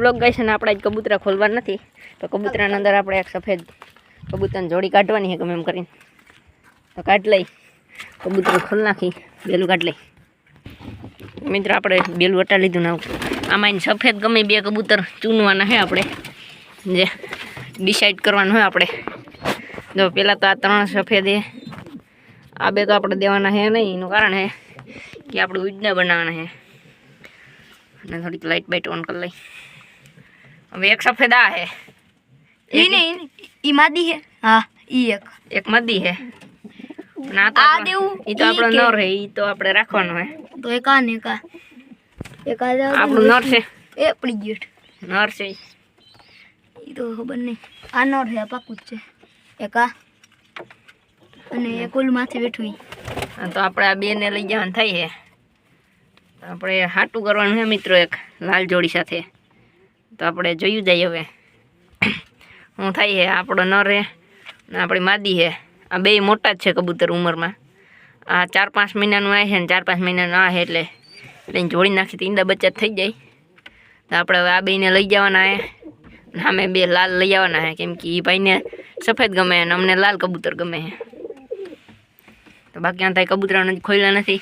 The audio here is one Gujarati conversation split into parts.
બ્લોગ ગાઈશ અને આપણે આજ કબૂતરા ખોલવા નથી તો કબૂતરાની અંદર આપણે એક સફેદ કબૂતરની જોડી કાઢવાની છે ગમે એમ કરીને તો કાઢ લઈ કબૂતર ખોલ નાખી બેલું કાઢ લઈ મિત્ર આપણે બેલું વટા લીધું ને આમાં એને સફેદ ગમે બે કબૂતર ચૂનવાના છે આપણે જે ડિસાઈડ કરવાનું હોય આપણે જો પહેલાં તો આ ત્રણ સફેદ છે આ બે તો આપણે દેવાના છે નહીં એનું કારણ છે કે આપણે ઉજના બનાવવાના છે અને થોડીક લાઇટ બાઇટ ઓન કરી લઈ હવે એક સફેદ આ છે ઈ ને ઈ ને. ઈ માદી હે હા ઈ એક એક મદી છે અને આ તો આ આપણો- દેવું, ઈ તો ઈ આપણો કે- નર છે ઈ તો આપણે રાખવાનો છે તો એક આ ને એક આ એક આ જાવ આપણું નર છે એ પડી ગયું નર છે ઈ. ઈ તો ખબર નહીં આ નોર છે આ પાકું જ છે એક આ અને એક ઓલું માથે બેઠું ઈ હા, તો આપણે આ બે ને લઈ જવાનું થાય છે તો આપણે હાટું કરવાનું છે મિત્રો એક લાલ જોડી સાથે તો આપણે જોયું જાય હવે. શું થાય છે આપણો નર રહે, ને આપણી માદી છે આ બે મોટા જ છે કબૂતર ઉંમરમાં. આ ચાર પાંચ મહિનાનું આ છે ને ચાર પાંચ મહિનાનું આ છે એટલે એટલે જોડી નાખી તો ઈંડા બચ્ચા થઈ જાય. તો આપણે હવે આ બેને લઈ જવાના છે અમે બે લાલ લઈ આવવાના છે કેમ કે એ ભાઈને સફેદ ગમે અને અમને લાલ કબૂતર ગમે છે તો બાકી આ થાય કબૂતરાને ખોલ્યા નથી.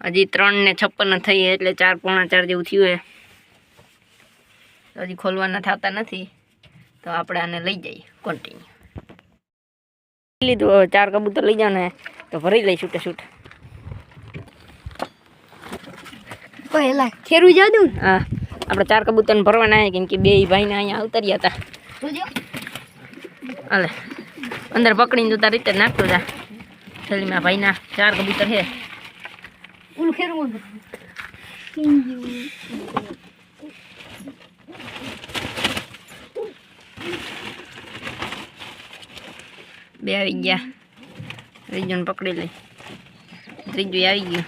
હજી ત્રણ ને છપ્પન થઈ એટલે ચાર પોણા ચાર જેવું થયું છે તો હજી ખોલવાના થતા નથી. તો આપણે આને લઈ જઈએ કન્ટિન્યુ લીધું હવે ચાર કબૂતર લઈ જાવ ને તો ભરી લઈ છૂટે છૂટ પહેલા ખેરું જા દઉં હા આપણે ચાર કબૂતરને ભરવાના છે કેમ કે બે ભાઈને અહીંયા ઉતર્યા હતા. જોજો. હાલે અંદર પકડીને તું તારી રીતે નાખતો જા. થેલીમાં ભાઈના ચાર કબૂતર છે. ઓલું ખેરું બે આવી ગયા ત્રીજું પકડી લઈ ત્રીજું આવી ગયું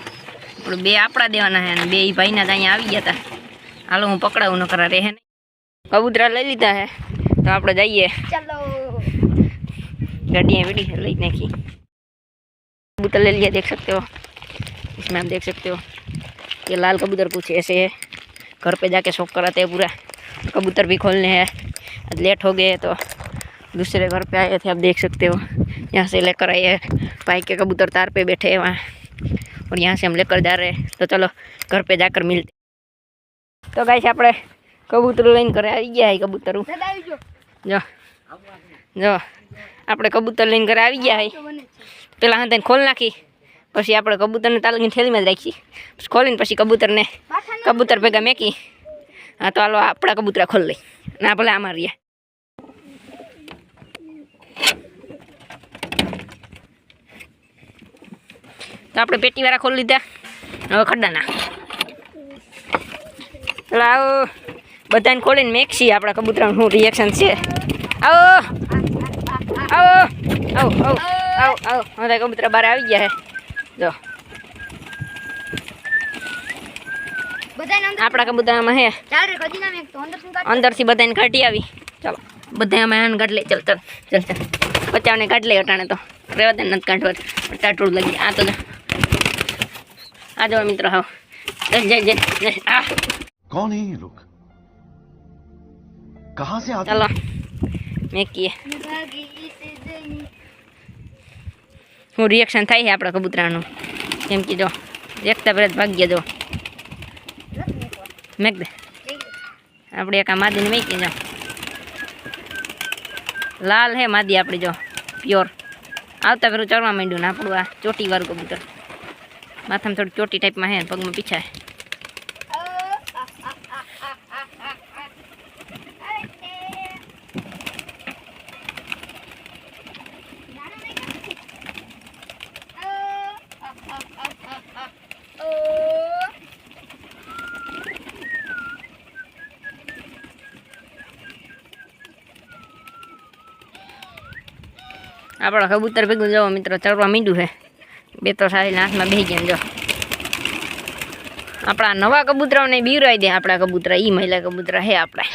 આપણે બે આપણા દેવાના છે અને બે ઈ ભાઈના તો અહીંયા આવી ગયા હતા હાલો હું પકડાવું ન કરા રહે નહીં કબૂતરા લઈ લીધા છે તો આપણે જઈએ ચાલો गाड़ी है बड़ी लई नाखी कबूतर ले लिया देख सकते हो इसमें आप देख सकते हो ये लाल कबूतर कुछ ऐसे है घर पे जाके शौक कराते हैं पूरा कबूतर भी खोलने हैं आज लेट हो गए तो दूसरे घर पे आए थे आप देख सकते हो यहाँ से लेकर आए हैं भाई के कबूतर तार पे बैठे हैं वहाँ और यहाँ से हम लेकर जा रहे हैं तो चलो घर पे जाकर मिलते तो गाइस આપણે કબૂતર લઈને ઘરે આવી ગયા છે કબૂતરું દાદા આવી જો જો જો આપણે કબૂતર લઈને ઘરે આવી ગયા તો બને છે પેલા હાથે ખોલ નાખી પછી આપણે કબૂતરને તાલની થેલીમાં જ રાખી પછી ખોલીને પછી કબૂતરને પાછા કબૂતર ભેગા મેકી હા તો હાલો આપણા કબૂતરા ખોલ લઈ ના ભલે આમાં રહ્યા તો આપણે પેટીવાળા ખોલી લીધા હવે ખડ્ડાના ચાલો આવો બધાને ખોલીને મેકશી આપણા કબૂતરાનું શું રિએક્શન છે આવો આવો આવો આવો આવો આવો હવે કબૂતરા બહાર આવી ગયા છે જો બધાને અંદર આપણા કબૂતરામાં હે ચાલ રે કદી નામ એક તો અંદર શું કાઢ અંદરથી બધાને કાઢી આવી ચાલો બધા અમે આને કાઢ લઈ ચાલ ચાલ ચાલ ચાલ બચ્ચાઓને કાઢ લઈ અટાણે તો રેવા દે નથી કાઢવા ટાટું લગી આ તો જો. આ મિત્ર મિત્રો હા જય જય આ કોણ હે લોક કહા સે આતે ચલો મેં કીએ હું રિએક્શન થાય છે આપણા કબૂતરાનું. કેમ કીધો. એકતા પહેલાં ભાગ્ય જો. મેક દે. આપણે એક આ માદીને મેકી જાઓ. લાલ હે માદી આપણે જો. પ્યોર. આવતા પેલું ચડવા માંડ્યું ને આપણું આ ચોટી વાળું કબૂતર. માથામાં થોડી ચોટી ટાઈપમાં હે પગમાં પીછા હે આપણા કબૂતર ભેગું જો મિત્રો ચડવા માંડ્યું છે બે તો સારી હાથમાં બેસી ગયા ને જો. આપણા નવા કબૂતરાઓને બીવરાઈ દે આપણા કબૂતરા, ઈ મહિલા કબૂતરા હે આપણા.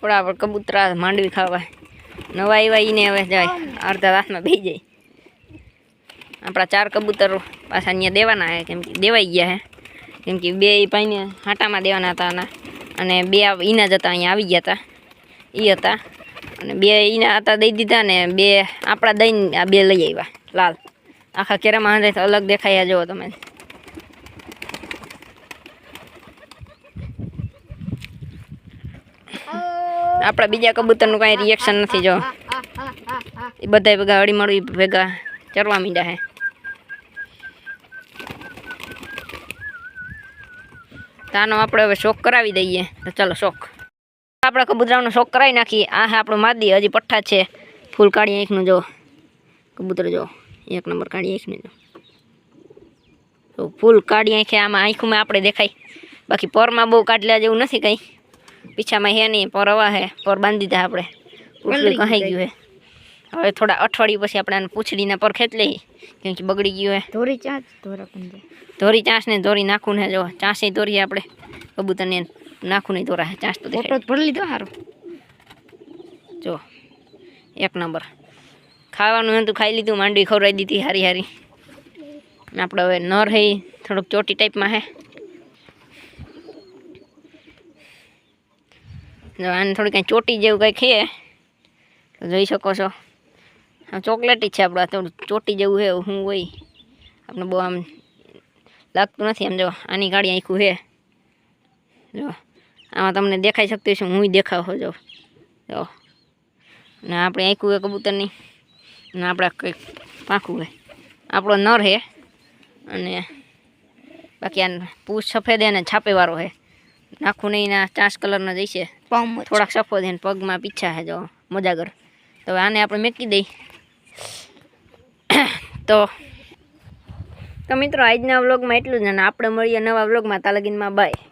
થોડા આપણે કબૂતરા માંડવી ખાવા. નવા એવા ઈને હવે જાય, અડધા હાથમાં બેસી જાય. આપણા ચાર કબૂતરો પાછા અહીંયા દેવાના હે, કેમ કે દેવાઈ ગયા હે. કેમ કે બે ઈ ભાઈને હાટામાં દેવાના હતા અને બે ઈના જ હતા અહીંયા આવી ગયા હતા એ હતા અને બે ઈના હતા દઈ દીધા ને બે આપણા દઈને આ બે લઈ આવ્યા લાલ. આખા કેરામાં હાંધે અલગ દેખાયા જુઓ તમે. આપણા બીજા કબૂતરનું કાંઈ રિએક્શન નથી જો. એ બધા ભેગા હળીમળી ભેગા ચરવા માંડ્યા હે. તો આનો આપણે હવે શોખ કરાવી દઈએ તો ચાલો શોખ આપણે કબૂતરાનો શોખ કરાવી નાખીએ આ હે આપણું માદી હજી પઠ્ઠા જ છે ફૂલ કાળી આંખનું જો કબૂતર જો એક નંબર કાળી આંખનું જો તો ફૂલ કાળી આંખે આમાં આંખમાં આપણે દેખાય બાકી પરમાં બહુ કાઢલા જેવું નથી કંઈ પીછામાં હે નહીં પર હવા હે પર બાંધી દીધા આપણે પૂછડી કહાઈ ગયું હે હવે થોડા અઠવાડિયું પછી આપણે આને પૂછડીના પર ખેંચ લઈએ. કેમ કે બગડી ગયું હોય ધોરી ચાંચ ધોરા ધોરી ચાંસ ને ધોરી નાખું ને જો ચાંસી ધોરી આપણે કબૂતરને નાખું નહીં ધોરા ચાંસ તો ભરી લીધો સારો જો એક નંબર. ખાવાનું હતું ખાઈ લીધું માંડવી ખવડાવી દીધી હારી હારી. આપણે હવે નર હે થોડુંક ચોટી ટાઈપમાં હે. જો આને થોડી કાંઈ ચોટી જેવું કંઈ ખીએ. તો જોઈ શકો છો. ચોકલેટ છે આપણા થોડું ચોટી જેવું છે હું હોય. આપણે બહુ આમ લાગતું નથી આમ જો આની ગાડી આખું છે. જો આમાં તમને દેખાઈ શકતું છે હું દેખાવ જો. જો. ને આપણે આખું હોય કબૂતરની. ને આપણે કંઈક પાંખું હોય આપણો નર હે અને બાકી આ પૂછ સફેદ અને છાપેવાળો હે નાખું નહીં ના ચાંસ કલરના જઈશે થોડાક સફો છે પગમાં પીછા હે જો. મજાગર તો આને આપણે મેકી દઈ. તો તો મિત્રો આજના વ્લોગમાં એટલું જ અને આપણે મળીએ નવા વ્લોગમાં તાલગીનમાં બાય